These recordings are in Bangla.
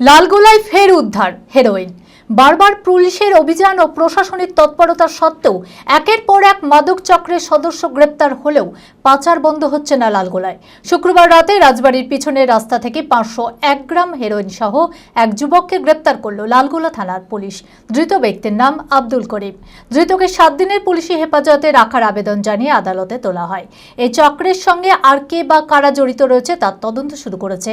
লালগোলায় ফের উদ্ধার হেরোইন। বারবার পুলিশের অভিযান ও প্রশাসনিক তৎপরতা সত্ত্বেও একের পর এক মাদক চক্রের সদস্য গ্রেপ্তার হলেও পাচার বন্ধ হচ্ছে না লালগোলায়। শুক্রবার রাতে রাজবাড়ির পিছনের রাস্তা থেকে পাঁচশো এক গ্রাম হেরোইন সহ এক যুবককে গ্রেপ্তার করল লালগোলা থানার পুলিশ। ধৃত ব্যক্তির নাম আব্দুল করিম। ধৃতকে সাত দিনের পুলিশি হেফাজতে রাখার আবেদন জানিয়ে আদালতে তোলা হয়। এই চক্রের সঙ্গে আর কে বা কারা জড়িত রয়েছে তার তদন্ত শুরু করেছে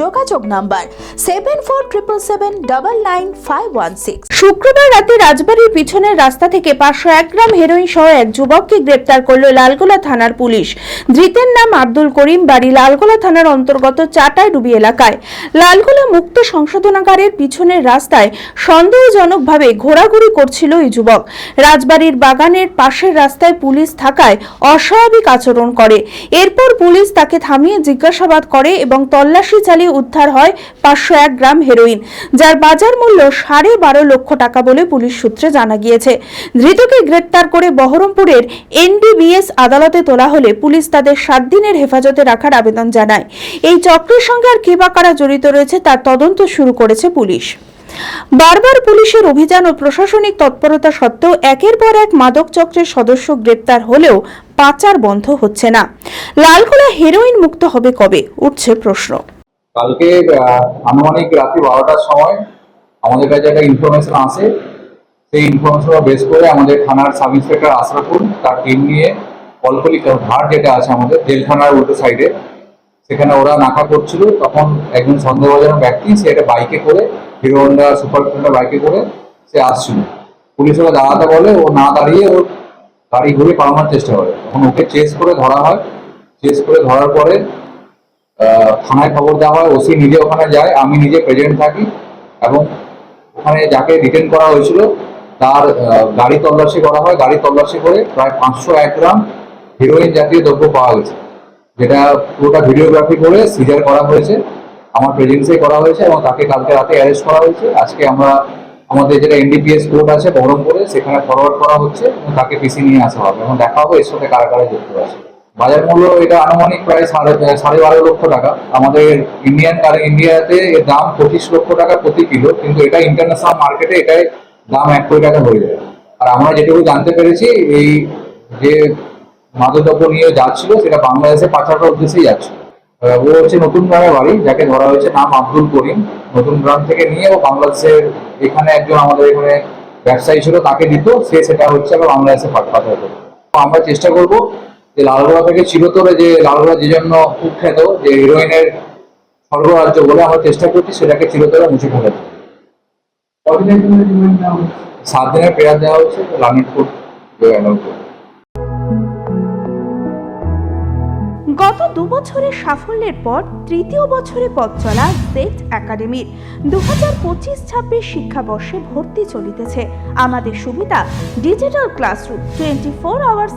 যোগাযোগ number seven four triple seven double nine five one six. শুক্রবার রাতে রাজবাড়ির পিছনের রাস্তা থেকে পাঁচশো এক গ্রাম হেরোইন সহ এক যুবককে গ্রেপ্তার করল লালগোলা থানার পুলিশ। ধৃতের নাম আব্দুল করিম, বাড়ি লালগোলা থানার অন্তর্গত চাটাইডুবি এলাকায়। লালগোলা মুক্ত সংশোধনাগারের পিছনের রাস্তায় সন্দেহজনকভাবে ঘোরাঘুরি করছিল এই যুবক। রাজবাড়ির বাগানের পাশের রাস্তায় পুলিশ থাকায় অস্বাভাবিক আচরণ করে। এরপর পুলিশ তাকে থামিয়ে জিজ্ঞাসাবাদ করে এবং তল্লাশি চালিয়ে উদ্ধার হয় পাঁচশো এক গ্রাম হেরোইন, যার বাজার মূল্য সাড়ে বারো লক্ষ টাকা বলে পুলিশ সূত্রে জানা গিয়েছে। ধৃতকে গ্রেপ্তার করে বহরমপুরের এনডিবিএস আদালতে তোলা হলে পুলিশ তাদের সাত দিনের হেফাজতে রাখার আবেদন জানায়। এই চক্রের সঙ্গে আর কে বা কারা জড়িত রয়েছে তার তদন্ত শুরু করেছে পুলিশ। বারবার পুলিশের অভিযান ও প্রশাসনিক তৎপরতা সত্ত্বেও একের পর এক মাদক চক্রের সদস্য গ্রেপ্তার হলেও পাচার বন্ধ হচ্ছে না। লালগোলা হেরোইন মুক্ত হবে কবে? উঠছে প্রশ্ন। কালকে আনুমানিক রাত্রি বারোটার সময় আমাদের কাছে একটা ইনফরমেশন আসে। সেই ইনফরমেশন বেস করে আমাদের থানার সাব ইন্সপেক্টর আশরাফুল, তার টিম নিয়ে কলকলি ঘাট যেটা আছে আমাদের জেল থানার উল্টো সাইডে সেখানে ওরা নাকা করছিল। তখন একজন সন্দেহজনক ব্যক্তি, সে একটা বাইকে করে, হিরো হন্ডা, সুপার বাইকে করে সে আসছিল। পুলিশ ওরা দাঁড়াতে বলে, ও না দাঁড়িয়ে ও গাড়ি ঘুরে পালানোর চেষ্টা করে। তখন ওকে চেস করে ধরা হয়। চেস করে ধরার পরে থানায় খবর দেওয়া হয়, ওসি নিজে ওখানে যায়, আমি নিজে প্রেজেন্ট থাকি এবং ওখানে যাকে রিটেন করা হয়েছিল, তার গাড়ি তল্লাশি করা হয়, গাড়ি তল্লাশি করে প্রায় পাঁচশো এক গ্রাম হিরোইন জাতীয় দ্রব্য পাওয়া গেছে। যেটা পুরোটা ভিডিওগ্রাফি করে সিজার করা হয়েছে, আমার প্রেজেন্সে করা হয়েছে এবং তাকে কালকে রাতে অ্যারেস্ট করা হয়েছে। আজকে আমরা, আমাদের যেটা এনডিপিএস কোর্ট আছে, বহরমপুরে, সেখানে ফরওয়ার্ড করা হচ্ছে এবং তাকে পিসি নিয়ে আসা হবে এবং দেখা হবে এর সাথে কারা কারা যুক্ত আছে। বাজার মূল্য এটা আনুমানিক প্রায় সাড়ে সাড়ে বারো লক্ষ টাকা। আমাদের ইন্ডিয়ান ইন্ডিয়াতে এর দাম পঁচিশ লক্ষ টাকা প্রতি কিলো, কিন্তু এটা ইন্টারন্যাশনাল মার্কেটে এটাই দাম এক কোটি টাকা হয়ে যায়। আর আমরা যেটুকু জানতে পেরেছি, এই যে মাদকদ্রব্য নিয়ে যাচ্ছিল, সেটা বাংলাদেশে পাচার করার উদ্দেশ্যেই যাচ্ছিল। ও হচ্ছে নতুন গ্রামে বাড়ি, যাকে ধরা হয়েছে নাম আব্দুল করিম। নতুন গ্রাম থেকে নিয়ে ও বাংলাদেশের এখানে একজন আমাদের এখানে ব্যবসায়ী ছিল, তাকে দিত, সে সেটা হচ্ছে আবার বাংলাদেশে পাঠ- পাচার তো আমরা চেষ্টা করব যে লালগোলা থেকে চিরতরে যে লালগোলা যে জন্য কুখ্যাত, যে হিরোইনের স্বর্গরাজ্য বলে আমরা চেষ্টা করছি, সেটাকে চিরতরে মুছে ফেলাতে সাত দিনের পেয়ার দেওয়া হচ্ছে লামিটপুর অ্যালাউ গত দু বছরের সাফল্যের পর তৃতীয় বছরে পথ চলা জেট একাডেমির দু হাজার পঁচিশ ছাব্বিশ শিক্ষাবর্ষে ভর্তি চলিতেছে। আমাদের সুবিধা digital classroom twenty four hours